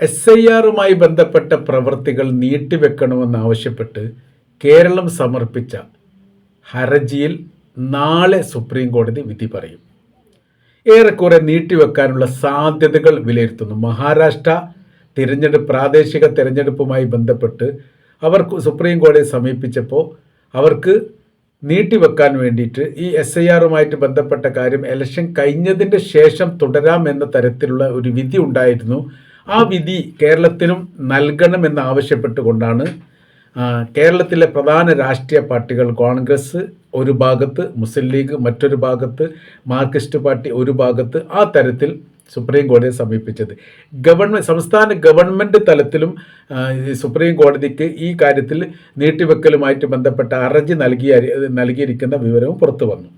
S I ആറുമായി ബന്ധപ്പെട്ട പ്രവൃത്തികൾ നീട്ടിവെക്കണമെന്നാവശ്യപ്പെട്ട് കേരളം സമർപ്പിച്ച ഹർജിയിൽ നാളെ സുപ്രീം കോടതി വിധി പറയും. ഏറെക്കുറെ നീട്ടിവെക്കാനുള്ള സാധ്യതകൾ വിലയിരുത്തുന്നു. മഹാരാഷ്ട്ര തിരഞ്ഞെടുപ്പ് പ്രാദേശിക തിരഞ്ഞെടുപ്പുമായി ബന്ധപ്പെട്ട് അവർക്ക് സുപ്രീം കോടതിയെ സമീപിച്ചപ്പോൾ അവർക്ക് നീട്ടിവെക്കാൻ വേണ്ടിയിട്ട് ഈ എസ് ഐ ആറുമായിട്ട് ബന്ധപ്പെട്ട കാര്യം ഇലക്ഷൻ കഴിഞ്ഞതിന്റെ ശേഷം തുടരാം എന്ന തരത്തിലുള്ള ഒരു വിധി ഉണ്ടായിരുന്നു. ആ വിധി കേരളത്തിനും നൽകണമെന്ന് ആവശ്യപ്പെട്ടുകൊണ്ടാണ് കേരളത്തിലെ പ്രധാന രാഷ്ട്രീയ പാർട്ടികൾ കോൺഗ്രസ് ഒരു ഭാഗത്ത് മുസ്ലിം ലീഗ് മറ്റൊരു ഭാഗത്ത് മാർക്സിസ്റ്റ് പാർട്ടി ഒരു ഭാഗത്ത് ആ തരത്തിൽ സുപ്രീം കോടതിയെ സമീപിച്ചത്. ഗവൺമെന്റ് സംസ്ഥാന ഗവൺമെന്റ് തലത്തിലും സുപ്രീം കോടതിക്ക് ഈ കാര്യത്തിൽ നീട്ടിവെക്കലുമായിട്ട് ബന്ധപ്പെട്ട അർജി നൽകിയ നൽകിയിരിക്കുന്ന വിവരവും പുറത്തു വന്നു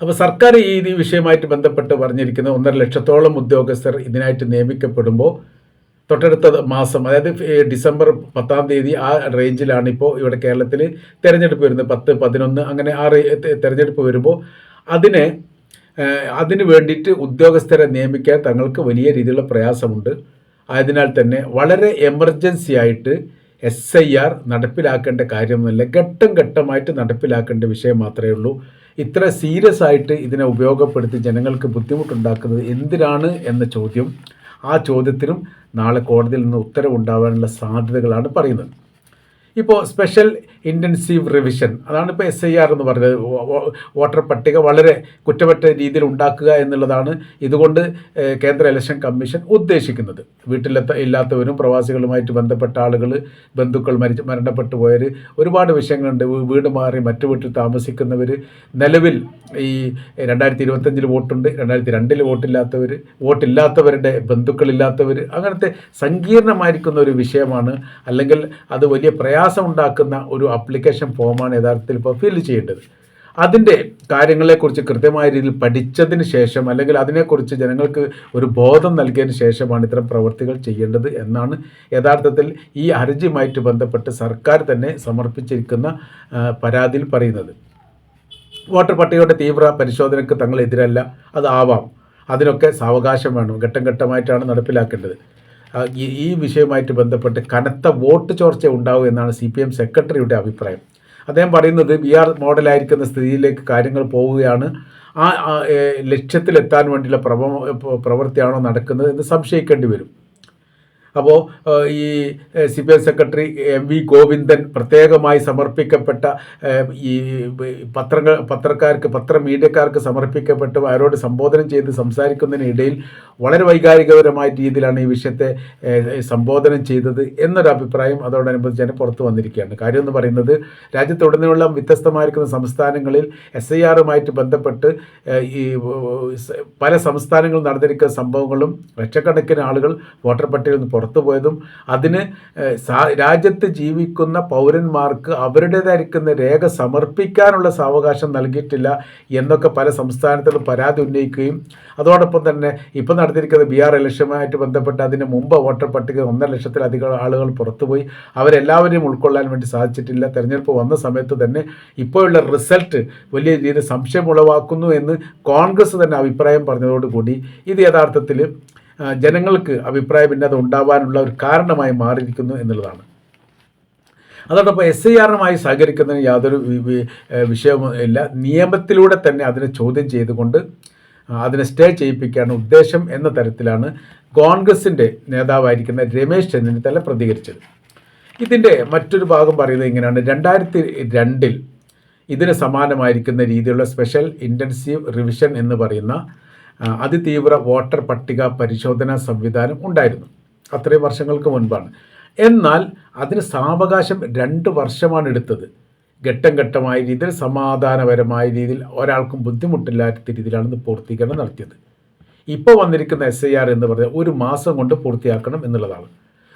അപ്പോൾ സർക്കാർ ഈ വിഷയമായിട്ട് ബന്ധപ്പെട്ട് പറഞ്ഞിരിക്കുന്ന ഒന്നര ലക്ഷത്തോളം ഉദ്യോഗസ്ഥർ ഇതിനായിട്ട് നിയമിക്കപ്പെടുമ്പോൾ തൊട്ടടുത്ത മാസം അതായത് ഡിസംബർ പത്താം തീയതി ആ റേഞ്ചിലാണ് ഇപ്പോൾ ഇവിടെ കേരളത്തിൽ തിരഞ്ഞെടുപ്പ് വരുന്നത്. പത്ത് പതിനൊന്ന് അങ്ങനെ ആ തിരഞ്ഞെടുപ്പ് വരുമ്പോൾ അതിനു അതിന് വേണ്ടിയിട്ട് ഉദ്യോഗസ്ഥരെ നിയമിക്കാൻ തങ്ങൾക്ക് വലിയ രീതിയിലുള്ള പ്രയാസമുണ്ട്. ആയതിനാൽ തന്നെ വളരെ എമർജൻസി ആയിട്ട് എസ് ഐ ആർ നടപ്പിലാക്കേണ്ട കാര്യമൊന്നുമില്ല. ഘട്ടം ഘട്ടമായിട്ട് നടപ്പിലാക്കേണ്ട വിഷയം മാത്രമേ ഉള്ളൂ. ഇത്ര സീരിയസ് ആയിട്ട് ഇതിനെ ഉപയോഗപ്പെടുത്തി ജനങ്ങൾക്ക് ബുദ്ധിമുട്ടുണ്ടാക്കുന്നത് എന്തിനാണ് എന്ന ചോദ്യം ആ ചോദ്യത്തിനും നാളെ കോടതിയിൽ നിന്ന് ഉത്തരവുണ്ടാവാനുള്ള സാധ്യതകളാണ് പറയുന്നത്. ഇപ്പോൾ സ്പെഷ്യൽ ഇന്റൻസീവ് റിവിഷൻ അതാണ് ഇപ്പോൾ എസ് ഐ ആർ എന്ന് പറഞ്ഞത്. വോട്ടർ പട്ടിക വളരെ കുറ്റമറ്റ രീതിയിൽ ഉണ്ടാക്കുക എന്നുള്ളതാണ് ഇതുകൊണ്ട് കേന്ദ്ര ഇലക്ഷൻ കമ്മീഷൻ ഉദ്ദേശിക്കുന്നത്. വീട്ടിലെത്ത ഇല്ലാത്തവരും പ്രവാസികളുമായിട്ട് ബന്ധപ്പെട്ട ആളുകൾ ബന്ധുക്കൾ മരിച്ച് മരണപ്പെട്ടു പോയവർ ഒരുപാട് വിഷയങ്ങളുണ്ട്. വീട് മാറി മറ്റു വീട്ടിൽ താമസിക്കുന്നവർ നിലവിൽ ഈ രണ്ടായിരത്തി ഇരുപത്തഞ്ചിൽ വോട്ടുണ്ട്. രണ്ടായിരത്തി രണ്ടിൽ വോട്ടില്ലാത്തവർ വോട്ടില്ലാത്തവരുടെ ബന്ധുക്കളില്ലാത്തവർ അങ്ങനത്തെ സങ്കീർണമായിരിക്കുന്ന ഒരു വിഷയമാണ്. അല്ലെങ്കിൽ അത് വലിയ പ്രയാസം ഉണ്ടാക്കുന്ന ഒരു അപ്ലിക്കേഷൻ ഫോമാണ് യഥാർത്ഥത്തിൽ ഇപ്പോൾ ഫിൽ ചെയ്യേണ്ടത്. അതിന്റെ കാര്യങ്ങളെക്കുറിച്ച് കൃത്യമായ രീതിയിൽ പഠിച്ചതിന് ശേഷം അല്ലെങ്കിൽ അതിനെക്കുറിച്ച് ജനങ്ങൾക്ക് ഒരു ബോധം നൽകിയതിന് ശേഷമാണ് ഇത്തരം പ്രവൃത്തികൾ ചെയ്യേണ്ടത് എന്നാണ് യഥാർത്ഥത്തിൽ ഈ ഹർജിയുമായിട്ട് ബന്ധപ്പെട്ട് സർക്കാർ തന്നെ സമർപ്പിച്ചിരിക്കുന്ന പരാതിയിൽ പറയുന്നത്. വോട്ടർ പട്ടികയുടെ തീവ്ര പരിശോധനയ്ക്ക് തങ്ങളെതിരല്ല അതാവാം അതിനൊക്കെ സാവകാശം വേണം ഘട്ടം ഘട്ടമായിട്ടാണ് നടപ്പിലാക്കേണ്ടത്. ഈ വിഷയവുമായിട്ട് ബന്ധപ്പെട്ട് കനത്ത വോട്ട് ചോർച്ച ഉണ്ടാവും എന്നാണ് സി പി എം സെക്രട്ടറിയുടെ അഭിപ്രായം. അദ്ദേഹം പറയുന്നത് വി ആർ മോഡലായിരിക്കുന്ന സ്ഥിതിയിലേക്ക് കാര്യങ്ങൾ പോവുകയാണ്. ആ ലക്ഷ്യത്തിലെത്താൻ വേണ്ടിയുള്ള പ്രവ പ്രവൃത്തിയാണോ നടക്കുന്നത് എന്ന് സംശയിക്കേണ്ടി വരും. അപ്പോൾ ഈ C P M secretary M V Govindan പ്രത്യേകമായി സമർപ്പിക്കപ്പെട്ട ഈ പത്രങ്ങൾ പത്രക്കാർക്ക് പത്ര മീഡിയക്കാർക്ക് സമർപ്പിക്കപ്പെട്ട് അവരോട് സംബോധന ചെയ്ത് സംസാരിക്കുന്നതിനിടയിൽ വളരെ വൈകാരികപരമായ രീതിയിലാണ് ഈ വിഷയത്തെ സംബോധന ചെയ്തത് എന്നൊരു അഭിപ്രായം അതോടനുബന്ധിച്ച് തന്നെ പുറത്തു വന്നിരിക്കുകയാണ്. കാര്യം എന്ന് പറയുന്നത് രാജ്യത്തുടനീളം വ്യത്യസ്തമായിരിക്കുന്ന സംസ്ഥാനങ്ങളിൽ എസ് ഐ ആറുമായിട്ട് ബന്ധപ്പെട്ട് ഈ പല സംസ്ഥാനങ്ങളിൽ നടന്നിരിക്കുന്ന സംഭവങ്ങളും ലക്ഷക്കണക്കിന് ആളുകൾ വോട്ടർ പട്ടികയിൽ നിന്ന് പുറത്തു പോയതും അതിന് രാജ്യത്ത് ജീവിക്കുന്ന പൗരന്മാർക്ക് അവരുടേതായിരിക്കുന്ന രേഖ സമർപ്പിക്കാനുള്ള സാവകാശം നൽകിയിട്ടില്ല എന്നൊക്കെ പല സംസ്ഥാനത്തിലും പരാതി ഉന്നയിക്കുകയും അതോടൊപ്പം തന്നെ ഇപ്പം നടത്തിയിരിക്കുന്ന ബി ആർ ഇലക്ഷനുമായിട്ട് ബന്ധപ്പെട്ട് അതിന് മുമ്പ് വോട്ടർ പട്ടിക ഒന്നര ലക്ഷത്തിലധികം ആളുകൾ പുറത്തുപോയി. അവരെല്ലാവരെയും ഉൾക്കൊള്ളാൻ വേണ്ടി സാധിച്ചിട്ടില്ല. തെരഞ്ഞെടുപ്പ് വന്ന സമയത്ത് തന്നെ ഇപ്പോഴുള്ള റിസൾട്ട് വലിയ രീതിയിൽ സംശയം ഉളവാക്കുന്നു എന്ന് കോൺഗ്രസ് തന്നെ അഭിപ്രായം പറഞ്ഞതോടുകൂടി ഇത് യഥാർത്ഥത്തിൽ ജനങ്ങൾക്ക് അഭിപ്രായ ഭിന്നത ഉണ്ടാവാനുള്ള ഒരു കാരണമായി മാറിയിരിക്കുന്നു എന്നുള്ളതാണ്. അതോടൊപ്പം എസ് ഐ ആറുമായി സഹകരിക്കുന്നതിന് യാതൊരു വിഷയവും ഇല്ല. നിയമത്തിലൂടെ തന്നെ അതിനെ ചോദ്യം ചെയ്തുകൊണ്ട് അതിനെ സ്റ്റേ ചെയ്യിപ്പിക്കാനുള്ള ഉദ്ദേശം എന്ന തരത്തിലാണ് കോൺഗ്രസിന്റെ നേതാവായിരിക്കുന്ന രമേശ് ചെന്നിത്തല പ്രതികരിച്ചത്. ഇതിന്റെ മറ്റൊരു ഭാഗം പറയുന്നത് ഇങ്ങനെയാണ്. രണ്ടായിരത്തി രണ്ടിൽ ഇതിന് സമാനമായിരിക്കുന്ന രീതിയിലുള്ള സ്പെഷ്യൽ ഇന്റൻസീവ് റിവിഷൻ എന്ന് പറയുന്ന അതിതീവ്ര വോട്ടർ പട്ടിക പരിശോധനാ സംവിധാനം ഉണ്ടായിരുന്നു. അത്രയും വർഷങ്ങൾക്ക് മുൻപാണ്. എന്നാൽ അതിന് സാവകാശം രണ്ട് വർഷമാണ് എടുത്തത്. ഘട്ടം ഘട്ടമായ രീതിയിൽ സമാധാനപരമായ രീതിയിൽ ഒരാൾക്കും ബുദ്ധിമുട്ടില്ലാത്ത രീതിയിലാണ് പൂർത്തീകരണം നടത്തിയത്. ഇപ്പോൾ വന്നിരിക്കുന്ന എസ് ഐ ആർ എന്ന് പറഞ്ഞാൽ ഒരു മാസം കൊണ്ട് പൂർത്തിയാക്കണം എന്നുള്ളതാണ്.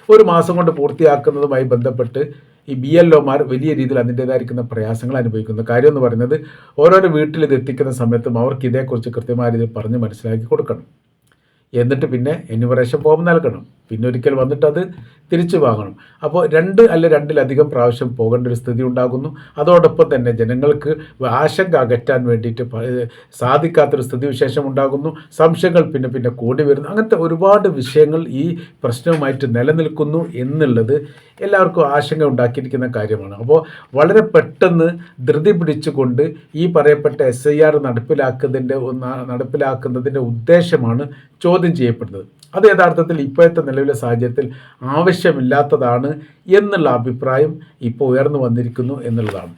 ഒരു മാസം കൊണ്ട് പൂർത്തിയാക്കുന്നതുമായി ബന്ധപ്പെട്ട് ഈ ബി എൽ ഒമാർ വലിയ രീതിയിൽ അതിന്റേതായിരിക്കുന്ന പ്രയാസങ്ങൾ അനുഭവിക്കുന്നു. കാര്യം എന്ന് പറയുന്നത് ഓരോരോ വീട്ടിൽ ഇത് എത്തിക്കുന്ന സമയത്തും അവർക്ക് ഇതേക്കുറിച്ച് കൃത്യമായ രീതിയിൽ പറഞ്ഞ് മനസ്സിലാക്കി കൊടുക്കണം. എന്നിട്ട് പിന്നെ എന്യൂമറേഷൻ ഫോം നൽകണം. പിന്നെ ഒരിക്കൽ വന്നിട്ട് അത് തിരിച്ചു വാങ്ങണം. അപ്പോൾ രണ്ട് അല്ല രണ്ടിലധികം പ്രാവശ്യം പോകേണ്ട ഒരു സ്ഥിതി ഉണ്ടാകുന്നു. അതോടൊപ്പം തന്നെ ജനങ്ങൾക്ക് ആശങ്ക അകറ്റാൻ വേണ്ടിയിട്ട് സാധിക്കാത്തൊരു സ്ഥിതിവിശേഷം ഉണ്ടാകുന്നു. സംശയങ്ങൾ പിന്നെ പിന്നെ കൂടി വരുന്നു. അങ്ങനത്തെ ഒരുപാട് വിഷയങ്ങൾ ഈ പ്രശ്നവുമായിട്ട് നിലനിൽക്കുന്നു എന്നുള്ളത് എല്ലാവർക്കും ആശങ്ക ഉണ്ടാക്കിയിരിക്കുന്ന കാര്യമാണ്. അപ്പോൾ വളരെ പെട്ടെന്ന് ധൃതി പിടിച്ചുകൊണ്ട് ഈ പറയപ്പെട്ട എസ് ഐ ആർ നടപ്പിലാക്കുന്നതിന്റെ നടപ്പിലാക്കുന്നതിന്റെ ഉദ്ദേശമാണ് ചോദ്യം ചെയ്യപ്പെടുന്നത്. അത് യഥാർത്ഥത്തിൽ ഇപ്പോഴത്തെ നിലവിലെ സാഹചര്യത്തിൽ ആവശ്യമില്ലാത്തതാണ് എന്നുള്ള അഭിപ്രായം ഇപ്പോൾ ഉയർന്നു വന്നിരിക്കുന്നു എന്നുള്ളതാണ്.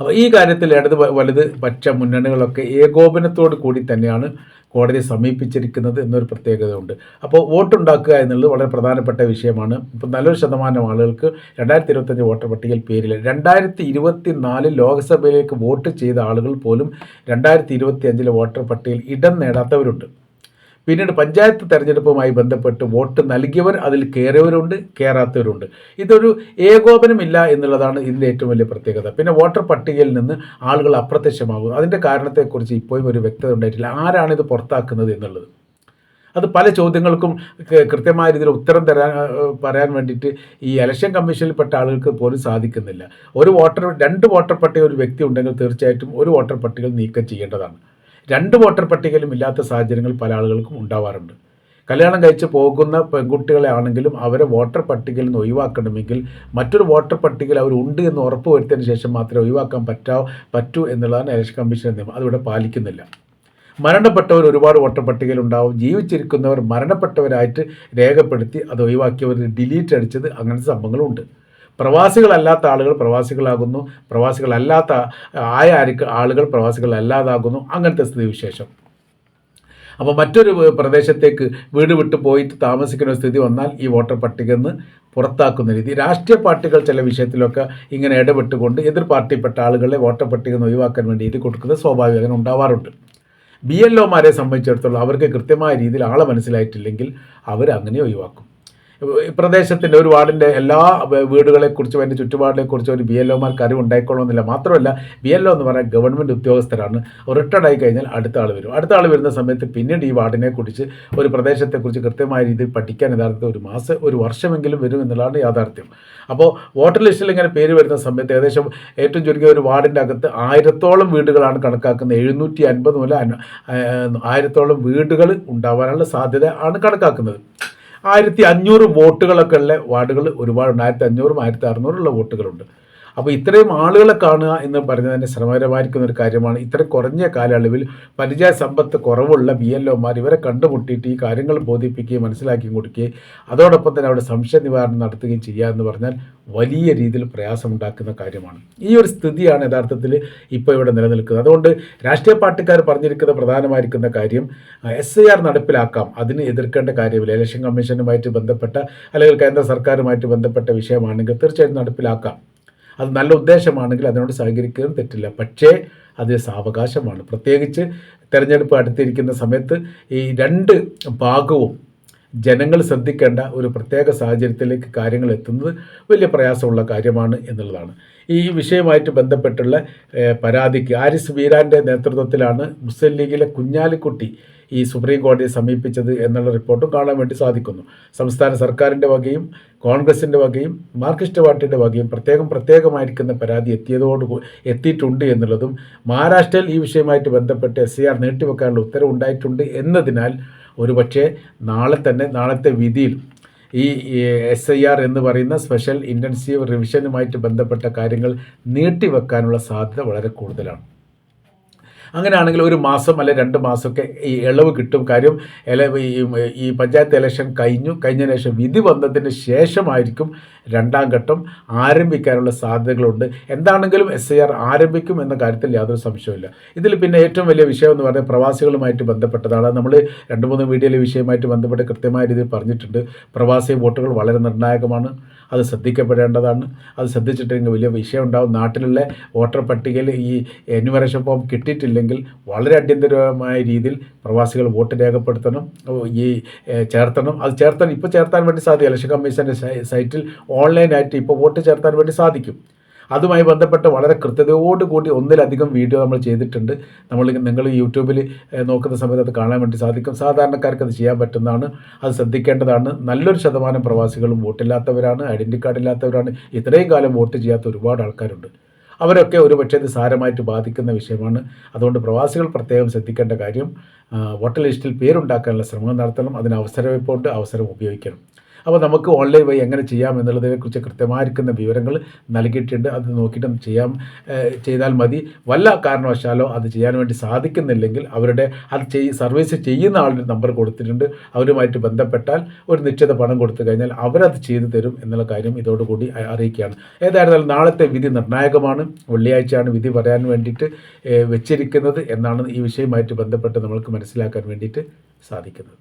അപ്പോൾ ഈ കാര്യത്തിൽ ഇടത് വലുത് പച്ച മുന്നണികളൊക്കെ ഏകോപനത്തോട് കൂടി തന്നെയാണ് കോടതിയെ സമീപിച്ചിരിക്കുന്നത് എന്നൊരു പ്രത്യേകതയുണ്ട്. അപ്പോൾ വോട്ടുണ്ടാക്കുക എന്നുള്ളത് വളരെ പ്രധാനപ്പെട്ട വിഷയമാണ്. ഇപ്പോൾ നല്ലൊരു ശതമാനം ആളുകൾക്ക് രണ്ടായിരത്തി ഇരുപത്തഞ്ച് വോട്ടർ പട്ടികയിൽ പേരില്ല രണ്ടായിരത്തി ഇരുപത്തി നാലിൽ ലോക്സഭയിലേക്ക് വോട്ട് ചെയ്ത ആളുകൾ പോലും രണ്ടായിരത്തി ഇരുപത്തി അഞ്ചിലെ വോട്ടർ പട്ടികയിൽ ഇടം നേടാത്തവരുണ്ട്. പിന്നീട് പഞ്ചായത്ത് തെരഞ്ഞെടുപ്പുമായി ബന്ധപ്പെട്ട് വോട്ട് നൽകിയവർ അതിൽ കയറിയവരുണ്ട് കയറാത്തവരുണ്ട്. ഇതൊരു ഏകോപനമില്ല എന്നുള്ളതാണ് ഇതിന്റെ ഏറ്റവും വലിയ പ്രത്യേകത. പിന്നെ വോട്ടർ പട്ടികയിൽ നിന്ന് ആളുകൾ അപ്രത്യക്ഷമാകും അതിന്റെ കാരണത്തെക്കുറിച്ച് ഇപ്പോഴും ഒരു വ്യക്തത ഉണ്ടായിട്ടില്ല. ആരാണ് ഇത് പുറത്താക്കുന്നത് എന്നുള്ളത്? അത് പല ചോദ്യങ്ങൾക്കും കൃത്യമായ രീതിയിൽ ഉത്തരം തരാൻ പറയാൻ വേണ്ടിയിട്ട് ഈ ഇലക്ഷൻ കമ്മീഷനിൽപ്പെട്ട ആളുകൾക്ക് പോലും സാധിക്കുന്നില്ല. ഒരു വോട്ടർ രണ്ട് വോട്ടർ പട്ടിക ഒരു വ്യക്തി ഉണ്ടെങ്കിൽ തീർച്ചയായിട്ടും ഒരു വോട്ടർ പട്ടിക നീക്കം ചെയ്യേണ്ടതാണ്. രണ്ട് വോട്ടർ പട്ടികയിലും ഇല്ലാത്ത സാഹചര്യങ്ങൾ പല ആളുകൾക്കും ഉണ്ടാവാറുണ്ട്. കല്യാണം കഴിച്ച് പോകുന്ന പെൺകുട്ടികളെ ആണെങ്കിലും അവരെ വോട്ടർ പട്ടികയിൽ നിന്ന് ഒഴിവാക്കണമെങ്കിൽ മറ്റൊരു വോട്ടർ പട്ടികയിൽ അവരുണ്ട് എന്ന് ഉറപ്പ് വരുത്തിയതിന് ശേഷം മാത്രമേ ഒഴിവാക്കാൻ പറ്റാ പറ്റൂ എന്നുള്ളതാണ് ഇലക്ഷൻ കമ്മീഷന്റെ നിയമം. അതിവിടെ പാലിക്കുന്നില്ല. മരണപ്പെട്ടവർ ഒരുപാട് വോട്ടർ പട്ടികയിൽ ഉണ്ടാവും. ജീവിച്ചിരിക്കുന്നവർ മരണപ്പെട്ടവരായിട്ട് രേഖപ്പെടുത്തി അത് ഒഴിവാക്കിയവർ ഡിലീറ്റ് അടിച്ചത് അങ്ങനത്തെ സംഭവങ്ങളുണ്ട്. പ്രവാസികളല്ലാത്ത ആളുകൾ പ്രവാസികളാകുന്നു പ്രവാസികളല്ലാത്ത ആയ ആർക്ക് ആളുകൾ പ്രവാസികളല്ലാതാകുന്നു അങ്ങനത്തെ സ്ഥിതിവിശേഷം. അപ്പോൾ മറ്റൊരു പ്രദേശത്തേക്ക് വീട് വിട്ട് പോയിട്ട് താമസിക്കുന്ന സ്ഥിതി വന്നാൽ ഈ വോട്ടർ പട്ടിക നിന്ന് പുറത്താക്കുന്ന രീതി. രാഷ്ട്രീയ പാർട്ടികൾ ചില വിഷയത്തിലൊക്കെ ഇങ്ങനെ ഇടപെട്ടുകൊണ്ട് എതിർ പാർട്ടിപ്പെട്ട ആളുകളെ വോട്ടർ പട്ടിക നിന്ന് ഒഴിവാക്കാൻ വേണ്ടി ഇത് കൊടുക്കുന്നത് സ്വാഭാവികം ഉണ്ടാവാറുണ്ട്. ബി എൽ ഒമാരെ സംബന്ധിച്ചിടത്തോളം അവർക്ക് കൃത്യമായ രീതിയിൽ ആളെ മനസ്സിലായിട്ടില്ലെങ്കിൽ അവർ അങ്ങനെ ഒഴിവാക്കും. പ്രദേശത്തിന്റെ ഒരു വാർഡിന്റെ എല്ലാ വീടുകളെക്കുറിച്ചും അതിന്റെ ചുറ്റുപാടിനെക്കുറിച്ചും ഒരു ബി എൽ ഒമാർക്ക് അറിവ് ഉണ്ടായിക്കൊള്ളണമെന്നില്ല മാത്രമല്ല ബി എൽ ഒ എന്ന് പറഞ്ഞാൽ ഗവൺമെന്റ് ഉദ്യോഗസ്ഥരാണ്. റിട്ടയർഡ് ആയി കഴിഞ്ഞാൽ അടുത്ത ആൾ വരും. അടുത്ത ആൾ വരുന്ന സമയത്ത് പിന്നീട് ഈ വാർഡിനെ കുറിച്ച് ഒരു പ്രദേശത്തെക്കുറിച്ച് കൃത്യമായ രീതിയിൽ പഠിക്കാൻ യഥാർത്ഥത്തിൽ ഒരു മാസം ഒരു വർഷമെങ്കിലും വരും എന്നുള്ളതാണ് യാഥാർത്ഥ്യം. അപ്പോൾ വോട്ടർ ലിസ്റ്റിൽ ഇങ്ങനെ പേര് വരുന്ന സമയത്ത് ഏകദേശം ഏറ്റവും ചുരുങ്ങിയ ഒരു വാർഡിന്റെ അകത്ത് ആയിരത്തോളം വീടുകളാണ് കണക്കാക്കുന്നത്. എഴുന്നൂറ്റി അൻപത് മുതൽ ആയിരത്തോളം വീടുകൾ ഉണ്ടാവാനുള്ള സാധ്യത ആണ് കണക്കാക്കുന്നത്. ആയിരത്തി അഞ്ഞൂറ് വോട്ടുകളൊക്കെ ഉള്ള വാർഡുകൾ ഒരുപാടുണ്ട്. ആയിരത്തി അഞ്ഞൂറും ആയിരത്തി അറുന്നൂറുള്ള വോട്ടുകളുണ്ട്. അപ്പോൾ ഇത്രയും ആളുകളെ കാണുക എന്ന് പറഞ്ഞത് തന്നെ ശ്രമകരമായിരിക്കുന്ന ഒരു കാര്യമാണ്. ഇത്ര കുറഞ്ഞ കാലയളവിൽ പരിചയ സമ്പത്ത് കുറവുള്ള ബി എൽ ഒമാർ ഇവരെ കണ്ടുമുട്ടിയിട്ട് ഈ കാര്യങ്ങൾ ബോധിപ്പിക്കുകയും മനസ്സിലാക്കി കൊടുക്കുകയും അതോടൊപ്പം തന്നെ അവിടെ സംശയ നിവാരണം നടത്തുകയും ചെയ്യുക എന്ന് പറഞ്ഞാൽ വലിയ രീതിയിൽ പ്രയാസമുണ്ടാക്കുന്ന കാര്യമാണ്. ഈ ഒരു സ്ഥിതിയാണ് യഥാർത്ഥത്തിൽ ഇപ്പോൾ ഇവിടെ നിലനിൽക്കുന്നത്. അതുകൊണ്ട് രാഷ്ട്രീയ പാർട്ടിക്കാർ പറഞ്ഞിരിക്കുന്ന പ്രധാനമായിരിക്കുന്ന കാര്യം എസ് ഐ ആർ നടപ്പിലാക്കാം. അതിന് എതിർക്കേണ്ട കാര്യമില്ല. ഇലക്ഷൻ കമ്മീഷനുമായിട്ട് ബന്ധപ്പെട്ട അല്ലെങ്കിൽ കേന്ദ്ര സർക്കാരുമായിട്ട് ബന്ധപ്പെട്ട വിഷയമാണെങ്കിൽ തീർച്ചയായിട്ടും നടപ്പിലാക്കാം. അത് നല്ല ഉദ്ദേശമാണെങ്കിൽ അതിനോട് സഹകരിക്കുകയും തെറ്റില്ല. പക്ഷേ അത് സാവകാശമാണ്. പ്രത്യേകിച്ച് തെരഞ്ഞെടുപ്പ് അടുത്തിരിക്കുന്ന സമയത്ത് ഈ രണ്ട് ഭാഗവും ജനങ്ങൾ ശ്രദ്ധിക്കേണ്ട ഒരു പ്രത്യേക സാഹചര്യത്തിലേക്ക് കാര്യങ്ങൾ എത്തുന്നത് വലിയ പ്രയാസമുള്ള കാര്യമാണ് എന്നുള്ളതാണ്. ഈ വിഷയവുമായിട്ട് ബന്ധപ്പെട്ടുള്ള പരാതിക്ക് ആരിസ് വീരാന്റെ നേതൃത്വത്തിലാണ് മുസ്ലിം ലീഗിലെ കുഞ്ഞാലിക്കുട്ടി ഈ സുപ്രീം കോടതിയെ സമീപിച്ചത് എന്നുള്ള റിപ്പോർട്ടും കാണാൻ വേണ്ടി സാധിക്കുന്നു. സംസ്ഥാന സർക്കാരിന്റെ വകയും കോൺഗ്രസിന്റെ വകയും മാർക്സിസ്റ്റ് പാർട്ടിയുടെ വകയും പ്രത്യേകം പ്രത്യേകമായിരിക്കുന്ന പരാതി എത്തിയതോട് എത്തിയിട്ടുണ്ട് എന്നുള്ളതും മഹാരാഷ്ട്രയിൽ ഈ വിഷയമായിട്ട് ബന്ധപ്പെട്ട് എസ് സി ആർ നീട്ടിവെക്കാനുള്ള ഉത്തരവുണ്ടായിട്ടുണ്ട് എന്നതിനാൽ ഒരുപക്ഷെ നാളെ തന്നെ നാളത്തെ വിധിയിൽ ഈ എസ് ഐ ആർ എന്ന് പറയുന്ന സ്പെഷ്യൽ ഇന്റൻസീവ് റിവിഷനുമായിട്ട് ബന്ധപ്പെട്ട കാര്യങ്ങൾ നീട്ടിവെക്കാനുള്ള സാധ്യത വളരെ കൂടുതലാണ്. അങ്ങനെയാണെങ്കിൽ ഒരു മാസം അല്ലെ രണ്ട് മാസമൊക്കെ ഈ ഇളവ് കിട്ടും. കാര്യം ഈ പഞ്ചായത്ത് ഇലക്ഷൻ കഴിഞ്ഞു. കഴിഞ്ഞ ശേഷം വിധി വന്നതിന് ശേഷമായിരിക്കും രണ്ടാം ഘട്ടം ആരംഭിക്കാനുള്ള സാധ്യതകളുണ്ട്. എന്താണെങ്കിലും എസ് ഐ ആർ ആരംഭിക്കും എന്ന കാര്യത്തിൽ യാതൊരു സംശയവുമില്ല. ഇതിൽ പിന്നെ ഏറ്റവും വലിയ വിഷയം എന്ന് പറഞ്ഞാൽ പ്രവാസികളുമായിട്ട് ബന്ധപ്പെട്ടതാണ്. നമ്മൾ രണ്ട് മൂന്ന് മീഡിയയിലെ വിഷയമായിട്ട് ബന്ധപ്പെട്ട് കൃത്യമായ രീതിയിൽ പറഞ്ഞിട്ടുണ്ട്. പ്രവാസി വോട്ടുകൾ വളരെ നിർണായകമാണ്. അത് ശ്രദ്ധിക്കപ്പെടേണ്ടതാണ്. അത് ശ്രദ്ധിച്ചിട്ടെങ്കിൽ വലിയ വിഷയം ഉണ്ടാവും. നാട്ടിലുള്ള വോട്ടർ പട്ടികയിൽ ഈ എന്യൂമറേഷൻ ഫോം കിട്ടിയിട്ടില്ലെങ്കിൽ വളരെ അടിയന്തരമായ രീതിയിൽ പ്രവാസികൾ വോട്ട് രേഖപ്പെടുത്തണം ഈ ചേർത്തണം. അത് ചേർത്താൻ ഇപ്പോൾ ചേർത്താൻ വേണ്ടി സാധിക്കും. ഇലക്ഷൻ കമ്മീഷന്റെ സൈറ്റിൽ ഓൺലൈനായിട്ട് ഇപ്പോൾ വോട്ട് ചേർത്താൻ വേണ്ടി സാധിക്കും. അതുമായി ബന്ധപ്പെട്ട് വളരെ കൃത്യതയോടുകൂടി ഒന്നിലധികം വീഡിയോ നമ്മൾ ചെയ്തിട്ടുണ്ട്. നമ്മൾ നിങ്ങൾ യൂട്യൂബിൽ നോക്കുന്ന സമയത്ത് അത് കാണാൻ വേണ്ടി സാധിക്കും. സാധാരണക്കാർക്ക് അത് ചെയ്യാൻ പറ്റുന്നതാണ്. അത് ശ്രദ്ധിക്കേണ്ടതാണ്. നല്ലൊരു ശതമാനം പ്രവാസികളും വോട്ടില്ലാത്തവരാണ്. ഐഡന്റി കാർഡ് ഇല്ലാത്തവരാണ് ഇത്രയും കാലം വോട്ട് ചെയ്യാത്ത ഒരുപാട് ആൾക്കാരുണ്ട്. അവരൊക്കെ ഒരു പക്ഷേ ഇത് സാരമായിട്ട് ബാധിക്കുന്ന വിഷയമാണ്. അതുകൊണ്ട് പ്രവാസികൾ പ്രത്യേകം ശ്രദ്ധിക്കേണ്ട കാര്യം വോട്ടർ ലിസ്റ്റിൽ പേരുണ്ടാക്കാനുള്ള ശ്രമം നടത്തണം. അതിന് അവസരം ഇപ്പോൾ ഉണ്ട് അവസരം ഉപയോഗിക്കണം. അപ്പോൾ നമുക്ക് ഓൺലൈൻ വഴി എങ്ങനെ ചെയ്യാം എന്നുള്ളതിനെക്കുറിച്ച് കൃത്യമായിരിക്കുന്ന വിവരങ്ങൾ നൽകിയിട്ടുണ്ട്. അത് നോക്കിയിട്ട് ചെയ്യാം. ചെയ്താൽ മതി. വല്ല കാരണവശാലോ അത് ചെയ്യാൻ വേണ്ടി സാധിക്കുന്നില്ലെങ്കിൽ അവരുടെ അത് ചെയ് സർവീസ് ചെയ്യുന്ന ആളുടെ നമ്പർ കൊടുത്തിട്ടുണ്ട്. അവരുമായിട്ട് ബന്ധപ്പെട്ടാൽ ഒരു നിശ്ചിത പണം കൊടുത്തു കഴിഞ്ഞാൽ അവരത് ചെയ്തു തരും എന്നുള്ള കാര്യം ഇതോടുകൂടി അറിയിക്കുകയാണ്. ഏതായിരുന്നാലും നാളത്തെ വിധി നിർണായകമാണ്. വെള്ളിയാഴ്ചയാണ് വിധി പറയാൻ വേണ്ടിയിട്ട് വെച്ചിരിക്കുന്നത് എന്നാണ് ഈ വിഷയവുമായിട്ട് ബന്ധപ്പെട്ട് നമ്മൾക്ക് മനസ്സിലാക്കാൻ വേണ്ടിയിട്ട് സാധിക്കുന്നത്.